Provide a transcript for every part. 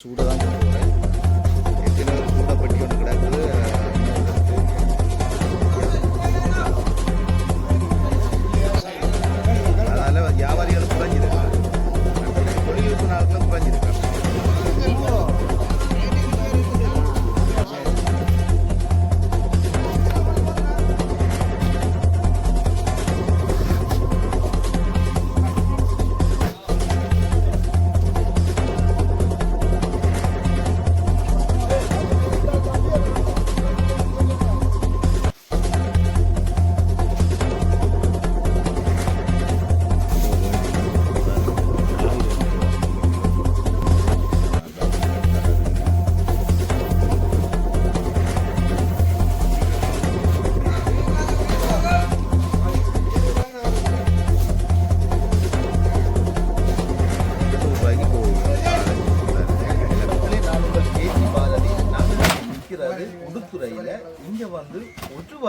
சூட தான் கொண்டு வரேன் எத்தனை பெட்டி ஒன்று கிடக்குது. வியாபாரிகள் குறைஞ்சிருக்காங்க தொழில்நுட்ப நாட்களும் குறைஞ்சிருக்காங்க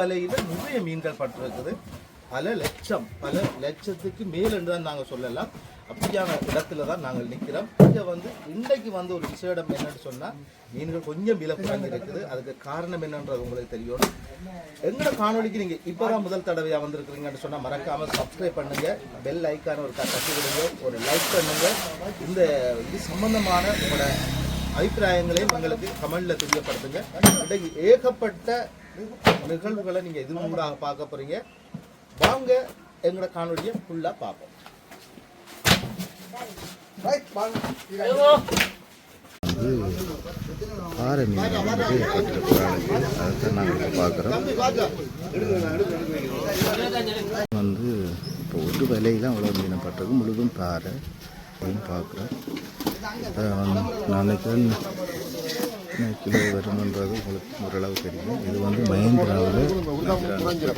வலையில் நிறைய மீன்கள் பட்டிருக்குது. பல லட்சம் பல லட்சத்துக்கு மேலென்று தான் நாங்கள் சொல்லலாம். அப்படியான இடத்துல தான் நாங்கள் நிற்கிறோம். இங்கே வந்து இன்றைக்கு வந்து ஒரு விசேடம் என்னன்னு சொன்னால் மீன்கள் கொஞ்சம் விலை இருக்குது அதுக்கு காரணம் என்னன்றது உங்களுக்கு தெரியும். எங்களோட காணொலிக்கு நீங்கள் இப்போ தான் முதல் தடவையாக வந்திருக்கிறீங்கன்னு சொன்னால் மறக்காமல் சப்ஸ்கிரைப் பண்ணுங்கள் பெல் ஐக்கான ஒரு கட்டி விடுங்க. ஒரு லைக் பண்ணுங்கள் இந்த இது சம்பந்தமான உங்களோட அபிப்பிராயங்களையும் எங்களுக்கு கமெண்டில் தெரியப்படுத்துங்க. இன்றைக்கு ஏகப்பட்ட நிகழ்வுகளை நீங்கள் இது மூடாக பார்க்க போறீங்க? வாங்க எங்களோட காணொலியை ஃபுல்லாக பார்ப்போம். பாறை மீன் வந்து கட்டிருக்கிறாங்க அதைத்தான் நாங்கள் பார்க்குறோம். வந்து இப்போ ஒரு விலையில் அவ்வளோ மீனப்பட்டிருக்கு முழுதும் பாறை. அப்படின்னு பார்க்குறோம் நான் நினைக்கிறேன் என்ன கிலோ வருமன்றது உங்களுக்கு ஓரளவு தெரியும். இது வந்து மகேந்திராவில்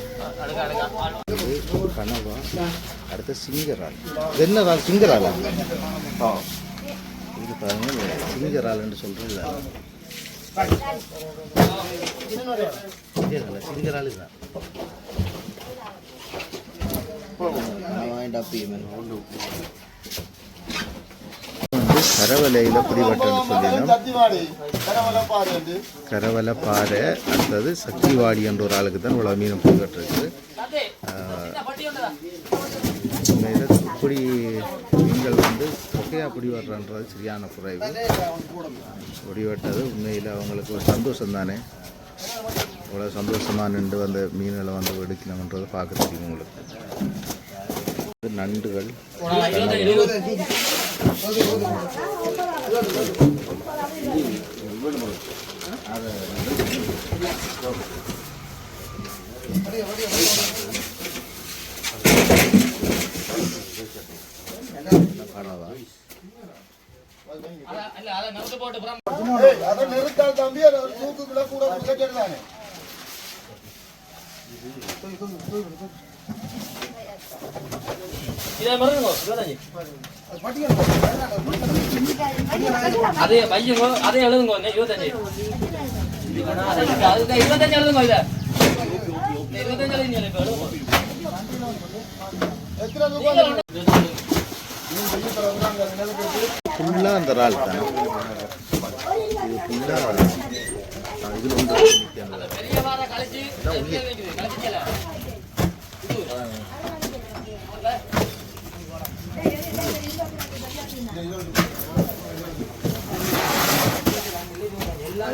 முக்கால்வாசி கனவா அடுத்து சிங்கரால்? இது என்ன ரால் சிங்கராலா இது பாருங்க சிங்கரால்னு சொல்கிறேன் சிங்கரால் இதுதான். வந்து கரவலையில் பிடிபட்டன்னு சொல்லினோம். கரவலை பாறை அடுத்தது சக்திவாடி என்ற ஒரு ஆளுக்கு தான் இவ்வளோ மீன் பிடிபட்டிருக்கு உண்மையில் இப்படி மீன்கள் வந்து தொகையாக பிடி வர்றன்றது சரியான குறைவு. பிடிபட்டது உண்மையில் அவங்களுக்கு ஒரு சந்தோஷம் தானே இவ்வளோ சந்தோஷமாக நின்று அந்த மீன்களை வந்து எடுக்கணுன்றது பார்க்க தெரியும் உங்களுக்கு. நண்டுகள். அதை நிறுத்தால் தம்பி அதை ஒரு தூக்குக்குள்ள கூட குடிச்சிருந்தானே அதே பையங்க அதே எழுதுங்க ஒண்ணு, இருபத்தஞ்சு அதுக்கு இருபத்தஞ்சு எழுதுங்க இத இந்த இருபத்தஞ்சு எழுதுங்க இப்ப எழுதுங்க எத்தனை ரூபாய் ஃபுல்லாக அந்த இறால் தான் இது ஃபுல்லாக இதில் வந்து நிற்கிறது. பெரிய வார கழிச்சு வைக்குது கழிச்சுல பெரிய வார இருபத்தஞ்சு எல்லாம் இந்த பெரிய வார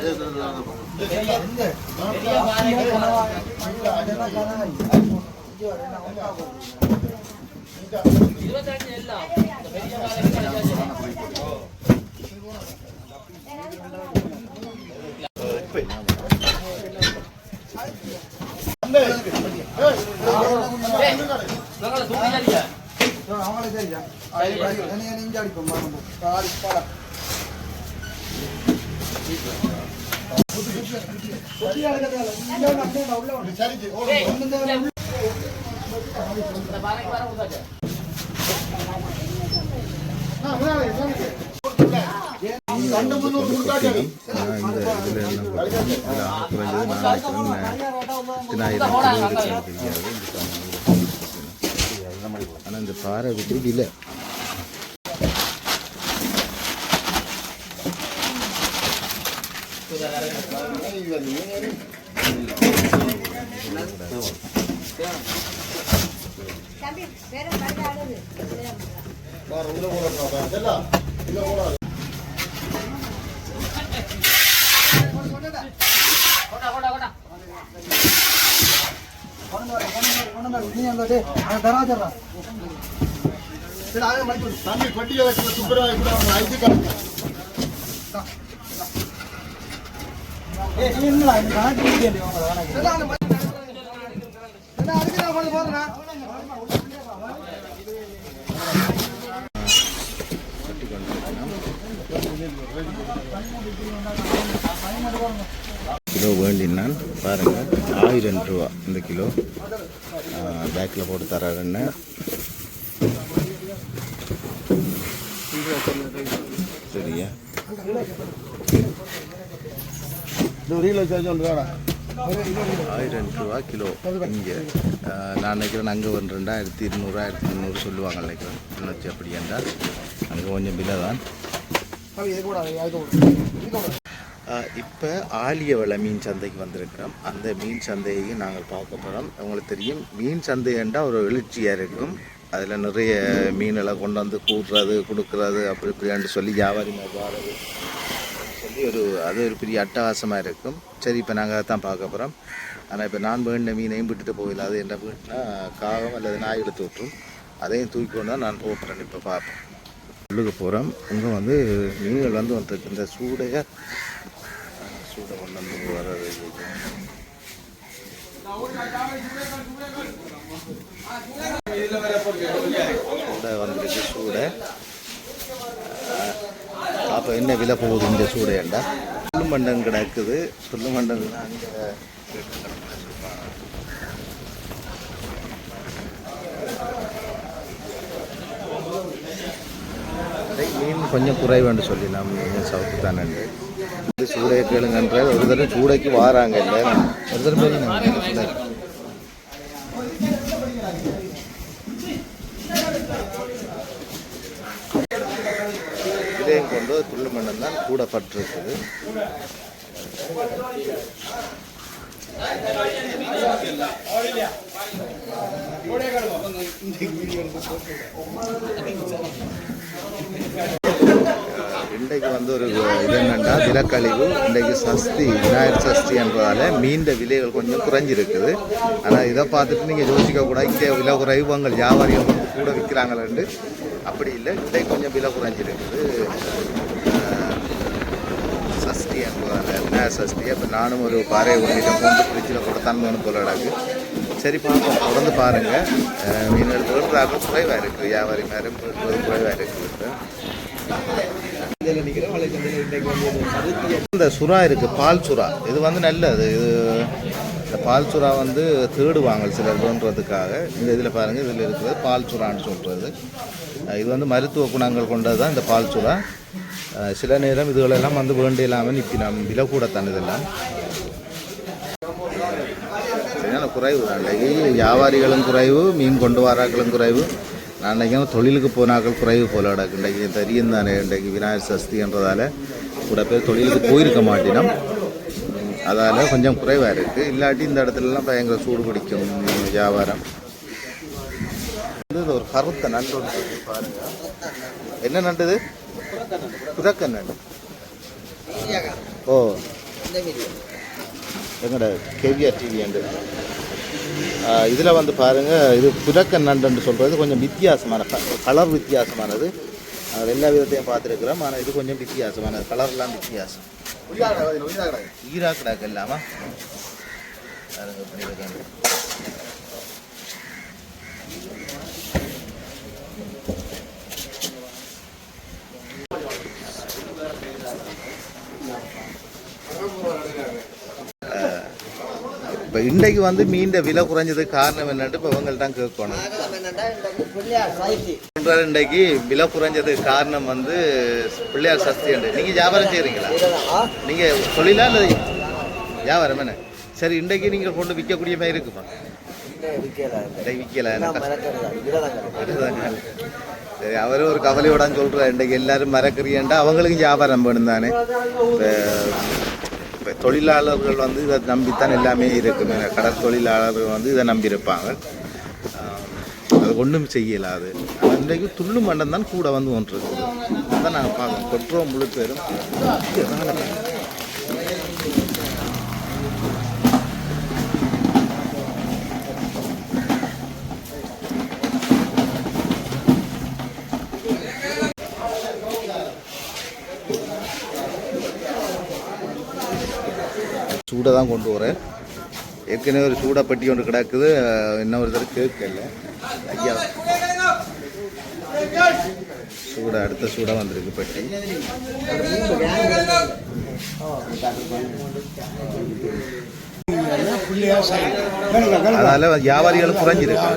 இவங்களை தூக்கி அவங்களே சரியா இஞ்சி அடிப்போம் காடி பழம் சரிக்கு இந்த ரெண்டு முந்நூறு ஆனால் இந்த பாறை விட்டு இல்லை தம்பி வேற மருந்து ஆடுது பாரு, உள்ள போடணும் செல்லா உள்ள போடாது கொண்டா, கொண்டா, கொண்டா. தம்பி பட்டியலை சுப்பராய கூட அவங்க ஐடி கார்டு கிலோ வேண்டினான் பாருங்கள் ஆயிரம் ரூபா இந்த கிலோ. பேக்கில் போட்டு தராருன்னு சரியா? ஆயிரம் ரூபா கிலோ. இங்கே நான் நினைக்கிறேன் அங்கே வந்து ரெண்டாயிரத்தி இருநூறு ஆயிரத்தி முந்நூறு சொல்லுவாங்க நினைக்கிறேன். கிளிநொச்சி அப்படி என்றால் அங்கே கொஞ்சம் விலை தான். இப்போ ஆலியவள மீன் சந்தைக்கு வந்திருக்கிறோம். அந்த மீன் சந்தையையும் நாங்கள் பார்க்க போகிறோம். உங்களுக்கு தெரியும் மீன் சந்தை என்றால் ஒரு எழுச்சியாக இருக்கும். அதில் நிறைய மீனெல்லாம் கொண்டு வந்து கூடுறது கொடுக்குறது அப்படி இப்படியான்னு சொல்லி வியாபாரி வாரது சொல்லி ஒரு அது ஒரு பெரிய அட்டகாசமாக இருக்கும். சரி இப்போ நாங்கள் அதை தான் பார்க்க போகிறோம் ஆனால் இப்போ நான் வேண்ட மீனையும் விட்டுட்டு போகல அது என்ன வீட்டுனா காகம் அல்லது நாய் எடுத்து விட்டுரும் அதையும் தூக்கி கொண்டு தான் நான் போகிறேன் இப்போ பார்ப்போம். உள்ளுக்கு போகிறோம் இங்கே வந்து மீன்கள் வந்து வந்துருக்கு இந்த சூடைய சூடை கொண்டு வந்து வர்றது சூடை வந்துருக்கு சூடை. இப்போ என்ன விலை போகுது இந்த சூடையண்டா புல்லு மண்டம் கிடக்குது. புல்லு மண்டம் அங்கே மீன் கொஞ்சம் குறைவுன்னு சொல்லிடலாம். மீன் சவுக்கு தானே இது சூடைய கேளுங்கன்ற ஒரு தடவை சூடைக்கு வாராங்க இல்லை. ஒரு தடவை பேர் துள்ளு மண்ணம் தான் கூடப்பட்டிருக்குது. இன்றைக்கு வந்து ஒரு இது என்னென்னா நிலக்கழிவு இன்றைக்கு சஷ்டி விநாயகர் சஷ்டி என்றதால மீண்ட விலைகள் கொஞ்சம் குறைஞ்சிருக்குது. ஆனால் இதை பார்த்துட்டு நீங்கள் யோசிக்க கூட இங்கே விலை குறைவுங்கள் வியாபாரிகள் வந்து கூட விற்கிறாங்களேண்டு அப்படி இல்லை. இன்றைக்கு கொஞ்சம் விலை குறைஞ்சிருக்குது ஆஹ், சஷ்டி என்பதால் விநாயகர் அப்போ நானும் ஒரு பாறை ஒன்றிட்ட போட்டு ஃப்ரிட்ஜில் கொடுத்தான்னு தன்மைன்னு சரி பார்ப்போம். தொடர்ந்து பாருங்கள் மீன்கள் வேண்டாக குறைவாக இருக்குது வியாபாரி மாதிரி குறைவாக இருக்குது இந்த சுறா இருக்கு. பால் சுறா. இது வந்து நல்லது. இது இந்த பால் சுறா வந்து தேடுவாங்க சிலர் வேண்டுறதுக்காக. இந்த இதில் பாருங்கள் இதில் இருக்கிறது பால் சுறான்னு சொல்கிறது இது வந்து மருத்துவ குணங்கள் கொண்டது தான் இந்த பால் சுறா. சில நேரம் இதுகளெல்லாம் வந்து வேண்டிய இல்லாமல் நிற்கலாம் விலை கூடத்தான் இதெல்லாம். சரியான குறைவு அன்றைக்கு வியாபாரிகளும் குறைவு மீன் கொண்டு வராக்களும் குறைவு. நான் நினைக்கிறேன் தொழிலுக்கு போனாக்கள் குறைவு போல கிடக்கு. இன்றைக்கு தெரியும் தானே இன்றைக்கு விநாயகர் சஷ்டின்றதால கூட பேர் தொழிலுக்கு போயிருக்க மாட்டினோம். அதால் கொஞ்சம் குறைவாக இருக்குது இல்லாட்டி இந்த இடத்துலலாம் பயங்கர சூடு பிடிக்கும் வியாபாரம். இது ஒரு கருத்த நண்டு ஒன்று பாருங்க. என்ன நண்டுது புதக்க நண்டு. ஓ. எங்கட கேவிஆர் டிவி அண்டு இதில் வந்து பாருங்கள் இது புதக்க நண்டுன்னு சொல்கிறது கொஞ்சம் வித்தியாசமான கலர் வித்தியாசமானது. அது எல்லா விதத்தையும் பார்த்துருக்குறோம் ஆனால் இது கொஞ்சம் வித்தியாசமானது. கலர்லாம் வித்தியாசம். ஈரா கிடாக்கு இல்லாமா பாருங்க இப்போ இன்றைக்கு வந்து மீண்ட விலை குறைஞ்சதுக்கு காரணம் என்னன்ட்டு இப்போ இவங்கள்ட்ட கேட்கணும். சொல்றாரு இன்றைக்கு விலை குறைஞ்சதுக்கு காரணம் வந்து பிள்ளையார் சஸ்தி என்று. நீங்கள் வியாபாரம் செய்கிறீங்களா நீங்கள் தொழிலா இல்லை வியாபாரம் என்ன? சரி இன்றைக்கு நீங்கள் கொண்டு விற்கக்கூடிய மாதிரி இருக்குமா? விற்கல சரி அவரும் ஒரு கவலையோட சொல்கிறார் இன்றைக்கு எல்லாரும் மறக்கிறீண்டா அவங்களுக்கும் வியாபாரம் வேணும் தானே. தொழிலாளர்கள் வந்து இதை நம்பித்தான் எல்லாமே இருக்கும். கடற் தொழிலாளர்கள் வந்து இதை நம்பியிருப்பாங்க. அது ஒன்றும் செய்யலாது ஆனால் இன்றைக்கு துள்ளு மண்டம் தான் கூட வந்து ஒன்று இருக்குது. அதான் நாங்கள் பார்க்கணும் கொட்டுறோம் முழு பேரும் சூடை தான் கொண்டு வரேன். ஏற்கனவே ஒரு சூடா பெட்டி ஒன்று கிடக்குது. இன்னும் ஒருத்தர் கேட்கல. ஐயா. சூடா அடுத்த சூடா வந்திருக்கு பெட்டி. அதனால வியாபாரிகளும் குறைஞ்சிருக்கு.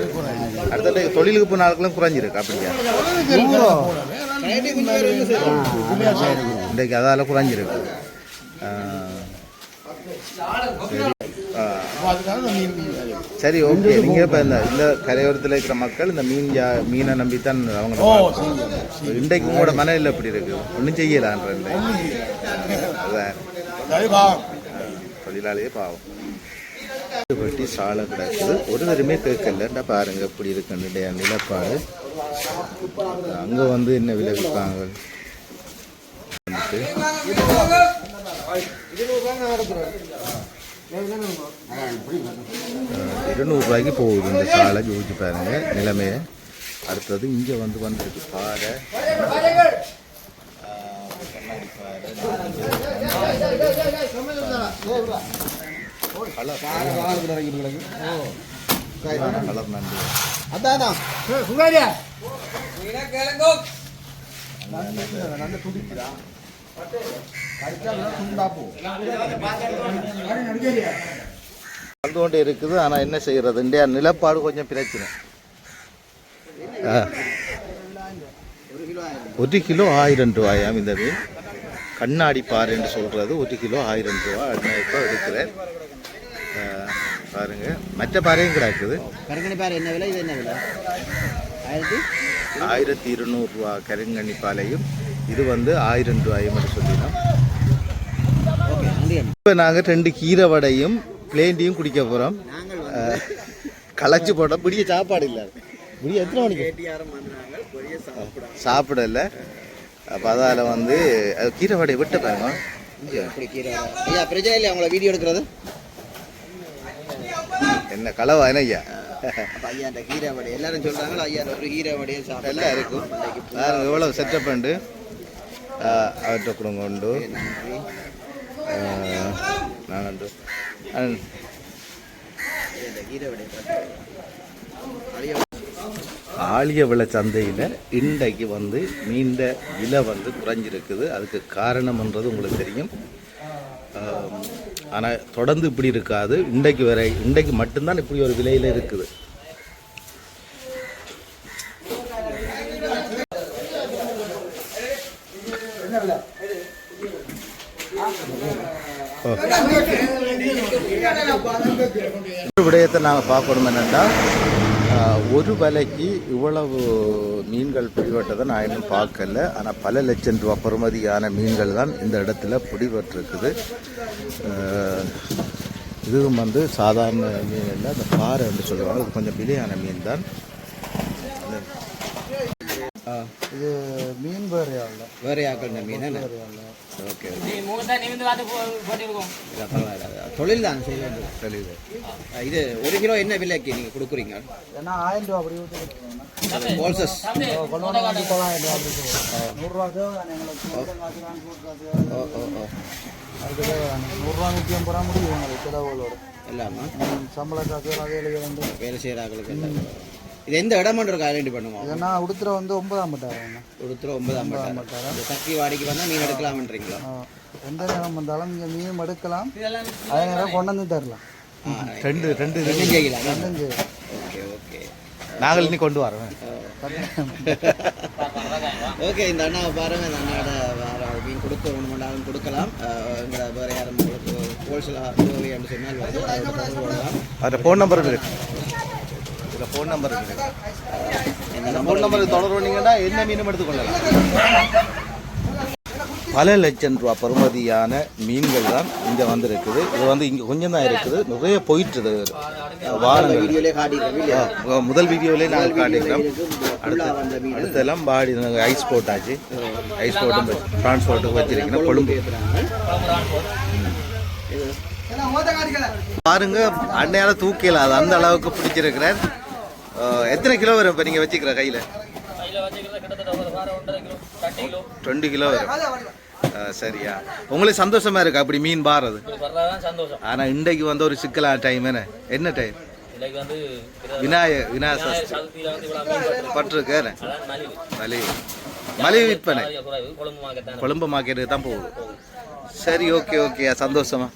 அடுத்த தொழிலுக்கு போன ஆட்களும் குறைஞ்சிருக்கு. அப்படியா? இன்றைக்கு அதால குறைஞ்சிருக்கு. சரி ஓகே. நீங்க இப்ப இந்த இந்த கரையோரத்தில் இருக்கிற மக்கள் இந்த மீன் ஜா மீனை நம்பித்தான் அவங்க இன்றைக்கு உங்களோட மனநிலை எப்படி இருக்கு? ஒன்றும் செய்யலான்ற தொழிலாளியே பாவம். வெட்டி சாலை கிடக்குது. ஒரு தருமே கேட்கலண்டா பாருங்க எப்படி இருக்குன்னு நிலப்பாடு. அங்க வந்து என்ன வந்துட்டு இருநூறுபாய்க்கு போகுது இந்த சாலை யோசிச்சு பாருங்க நிலைமைய அடுத்தது இங்கே வந்து வந்துருக்கு பாறை ஆஹ், கண்ணாடி பாறை கலர் கலர் வந்து கொண்டு இருக்குது ஆனால் என்ன செய்யறது? இந்தியா நிலப்பாடு கொஞ்சம் பிரச்சனை. ஒரு கிலோ ஆயிரம் ரூபாயாம் இந்த மீன் கண்ணாடி பாறைன்னு சொல்கிறது ஒரு கிலோ ஆயிரம் ரூபா இப்போ எடுக்கிறேன். பாருங்க. மற்ற பாறையும் கிடக்குது. பாரு என்ன விலை? இது என்ன விலை? ஆயிரத்தி? ஆயிரத்தி இருநூறுவா கருங்கண்ணி பாலையும். இது வந்து ஆயிரம் ரூபாயும் ஓகே நன்றி இப்போ நாங்கள் ரெண்டு கீரை வடையும் பிளேண்டியும் குடிக்க போகிறோம் களைச்சு போட்டோம் பிடிய சாப்பாடு இல்லை. பிடிய எத்தனை மணிக்கு? சாப்பிடல. அப்போ அதால் வந்து அது கீரை வடையை விட்டு பாருங்க இங்க. இப்படி கீரை ஐயா பிரச்சனை இல்லை உங்களை வீடியோ எடுக்கிறது? என்ன கலவா என்ன ஐயா? அப்போ ஐயா கீரை வடை எல்லாரும் சொல்கிறாங்களா ஐயா ஒரு கீரை வடையை சாப்பிடலாம் எல்லாம் இருக்கும். பாருங்க எவ்வளோ செட்டப் உண்டு? அவர்கிட்ட கொடுங்க உண்டு. நான் உண்டு அண்ட் சந்தையில் இன்றைக்கு வந்து மீண்ட விலை வந்து குறைஞ்சிருக்குது. அதுக்கு காரணம்ன்றது உங்களுக்கு தெரியும். ஆனால் தொடர்ந்து இப்படி இருக்காது. இன்றைக்கு வரை இன்றைக்கு மட்டும்தான் இப்படி ஒரு விலையில் இருக்குது. என்ன விடயத்தை நாங்கள் பார்க்கணும் என்னென்னா ஒரு விலைக்கு இவ்வளவு மீன்கள் பிடிபட்டதை நான் இன்னும் பார்க்கல. ஆனால் பல லட்சம் ரூபா பெறுமதியான மீன்கள் தான் இந்த இடத்துல பிடிபட்டிருக்குது. இதுவும் வந்து சாதாரண மீன் இல்லை அந்த பாறை என்று சொல்லுவாங்க. இது கொஞ்சம் விலையான மீன் தான் இது மீன் வேறையாவில் வேற யாக்கள் இந்த மீன் ஓகே. தொழில் தான் செய்ய வேண்டியது தெளிவு இது ஒரு கிலோ என்ன விலைக்கு நீங்கள் கொடுக்குறீங்க? ஏன்னா ஆயிரம் ரூபா அப்படி ஹோல்சஸ் கொண்டு நூறுரூவா நூற்றி ஐம்பது ரூபா முடியும் உங்களுக்கு செலவுகளோட. எல்லாமா. சம்பள காசு வேலை செய்கிறாங்களுக்கு எல்லாம். இது எந்த இடம் இருக்கும் ஐடென்டி பண்ணுவோம். ஏன்னா உடுத்துற வந்து ஒன்பதாம் பட்டாரம் கொடுத்துரு ஒன்பதாம் பட்டாரம் சக்தி வாடிக்கு வந்தால் மீன் எடுக்கலாம்ன்றீங்களா? எந்த நேரம் வந்தாலும் நீங்கள் மீன் எடுக்கலாம். அதே நேரம் கொண்டு வந்து தரலாம். ரெண்டு ரெண்டு. ரெண்டும் செய்யலாம். Okay okay. நாங்கள் இன்னி கொண்டு வரோம். ஓகே இந்த அண்ணா பாருங்க. இந்த அண்ணாட வேற மீன் கொடுக்க ஒன்று மண்டாலும் கொடுக்கலாம். எங்களை வேற யாரும் உங்களுக்கு ஹோல்சேலாக சொன்னால் அதில் ஃபோன் நம்பர் இருக்கு. இதில் ஃபோன் நம்பர் இருக்கு. இந்த ஃபோன் நம்பருக்கு தொடர்பு பண்ணீங்கன்னா என்ன மீனும் எடுத்துக்கொள்ளலாம். பல லட்சம் ரூபா பெறுமதியான மீன்கள் தான் இங்கே வந்திருக்குது. இது வந்து இங்கே கொஞ்சம் தான் இருக்குது. நிறைய போயிட்டுது வாரங்கள். முதல் வீடியோவிலே நாங்கள் காட்டிக்கிறோம் மீன். அடுத்தெல்லாம் பாடி ஐஸ் போட்டாச்சு ஐஸ் போட்டும் டிரான்ஸ்போர்ட்டுக்கு வச்சிருக்கணும் கொழும்பு. பாருங்க அன்னையால தூக்கல. அது அந்த அளவுக்கு பிடிச்சிருக்கிறார் அஹ், எத்தனை கிலோ வரும் இப்போ நீங்கள் வச்சுக்கிற கையில்? டுவெண்ட்டி கிலோ வரும். சரியா. உங்களுக்கு சந்தோஷமா இருக்கு அப்படி மீன் பாறது சந்தோஷம். ஆனா இன்றைக்கு வந்து ஒரு சிக்கலான டைம் என்ன? என்ன டைம் இன்னைக்கு வந்து விநாயக விநாயக பட்டிருக்கு மலிவு. மலிவு. விற்பனை. கொழும்பு மார்க்கெட்டுக்கு தான். போகுது. சரி ஓகே ஓகே சந்தோஷமா.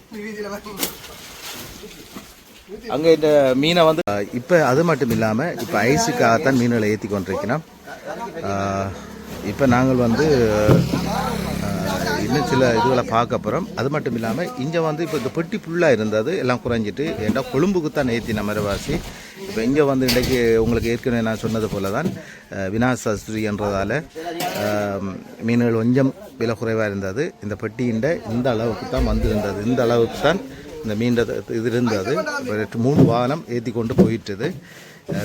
அங்கே இந்த மீனை வந்து இப்போ அது மட்டும் இல்லாமல் இப்போ ஐஸுக்காகத்தான் மீன்களை ஏற்றி கொண்டிருக்கிறோம். இப்போ நாங்கள் வந்து இன்னும் சில இதுகளை பார்க்க போகிறோம் அது மட்டும் இல்லாமல் இங்கே வந்து இப்போ இந்த பெட்டி ஃபுல்லாக இருந்தது. எல்லாம் குறைஞ்சிட்டு ஏன்டா கொழும்புக்கு தான் ஏற்றின மரவாசி இப்போ இங்கே வந்து இன்றைக்கு உங்களுக்கு ஏற்கனவே நான் சொன்னது போல தான் அஹ், விநாயகர் என்றதால் மீன்கள் கொஞ்சம் விலை குறைவாக இருந்தது. இந்த பெட்டியின் இந்த அளவுக்கு தான் வந்திருந்தது. இந்த அளவுக்கு தான் இந்த மீன் இது இருந்தது மூணு வாகனம் ஏற்றி கொண்டு போயிட்டுது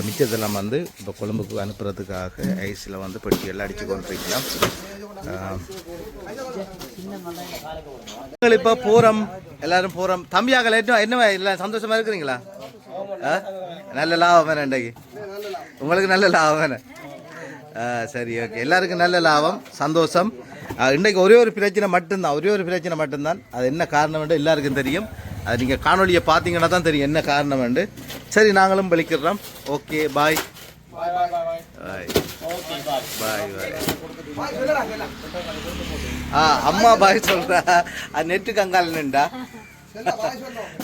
மிச்சத்தெல்லாம் வந்து இப்போ கொழும்புக்கு அனுப்புறதுக்காக ஐஸில் வந்து பெட்டியெல்லாம் அடித்து கொண்டிருக்கலாம். நாங்கள் இப்போ போகிறோம் எல்லாரும் போகிறோம் தம்பியாக என்ன என்ன இல்லை சந்தோஷமாக இருக்கிறீங்களா? ஆ? நல்ல லாபம் வேணும் இன்றைக்கு? உங்களுக்கு நல்ல லாபம் வேணும் சரி ஓகே. எல்லாருக்கும் நல்ல லாபம் சந்தோஷம். இன்றைக்கு ஒரே ஒரு பிரச்சனை மட்டும்தான். ஒரே ஒரு பிரச்சனை மட்டும்தான். அது என்ன காரணம் என்று எல்லாருக்கும் தெரியும். அது நீங்கள் காணொலியை பார்த்தீங்கன்னா தான் தெரியும் என்ன காரணம் சரி நாங்களும் பலிக்கிறோம் ஓகே பாய் பாய் பாய் பாய் ஆ அம்மா பாய் சொல்கிறா அது நெட்டு கங்கால் நின்றா.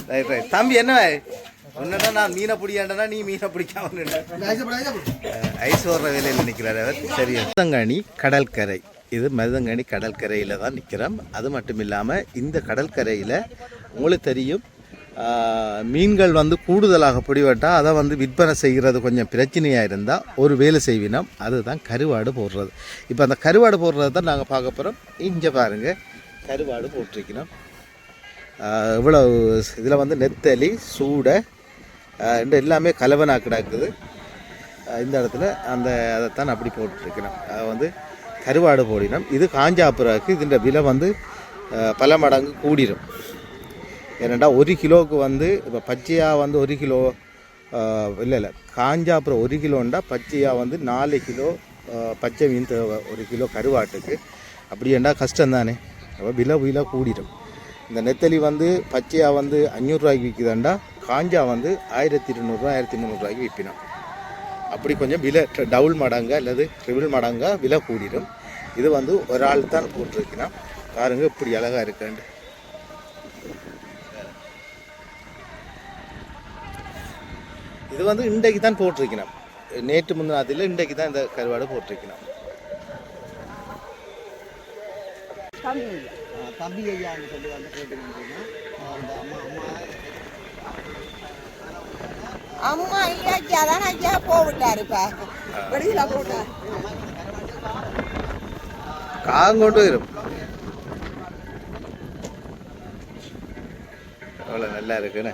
ரைட் ரைட் தம்பி என்ன? உன்னடா நான் மீனை பிடிக்காண்டனா நீ மீனை பிடிக்காம ஐஸ் ஓடுற வேலையில் நிற்கிறார் அவர். சரி. மருதங்காணி கடற்கரை. இது மருதங்காணி கடற்கரையில் தான் நிற்கிறோம். அது மட்டும் இல்லாமல் இந்த கடற்கரையில் உங்களுக்கு தெரியும். மீன்கள் வந்து கூடுதலாக பிடிவட்டால் அதை வந்து விற்பனை செய்கிறது கொஞ்சம் பிரச்சனையாக இருந்தால் ஒரு வேலை செய்வினோம். அதுதான் கருவாடு போடுறது. இப்போ அந்த கருவாடு போடுறது தான் நாங்கள் பார்க்க போகிறோம். இங்கே பாருங்கள் கருவாடு போட்டிருக்கணும் இவ்வளோ இதில் வந்து நெத்தலி சூடை இந்த எல்லாமே கலவனாக கிடக்குது. இந்த இடத்துல அந்த அதைத்தான் அப்படி போட்டுருக்கணும் அதை வந்து கருவாடு போடினோம். இது காஞ்சாப்புறாக்கு இதுன்ற விலை வந்து பல மடங்கு கூடிடும் ஏன்னாண்டா ஒரு கிலோவுக்கு வந்து இப்போ பச்சையாக வந்து ஒரு கிலோ இல்லை இல்லை காஞ்சா அப்புறம் ஒரு கிலோண்டா பச்சையாக வந்து நாலு கிலோ பச்சை மீன் தேவை ஒரு கிலோ கருவாட்டுக்கு. அப்படியேண்டா கஷ்டம் தானே அப்போ விலை விலை கூடிடும். இந்த நெத்தலி வந்து பச்சையாக வந்து அஞ்சூறுரூவாய்க்கு விற்கிதாண்டா காஞ்சா வந்து ஆயிரத்தி இருநூறுவா ஆயிரத்தி முந்நூறுரூவாய்க்கு விற்பினோம் அப்படி கொஞ்சம் விலை டபுள் மடங்கா அல்லது ட்ரிபிள் மடங்கா விலை கூடிடும். இது வந்து ஒரு ஆள் தான் போட்டிருக்கணும் பாருங்க இப்படி அழகாக இருக்காண்டு இது வந்து இன்றைக்கு தான் போட்டிருக்கணும். நேற்று முந்தினாத்தில் இன்றைக்கு தான் இந்த கருவாடு போட்டிருக்கணும். தம்பி ஐயான்னு சொல்லி வந்து கேட்டுக்கிட்டீங்கன்னா அந்த அம்மா அம்மா. அம்மா ஐயா அதான் ஐயா போவிட்டாருப்பா வெளியில போட்டார் காங்கொண்டு வரும். அவ்வளோ நல்லா இருக்குன்னு.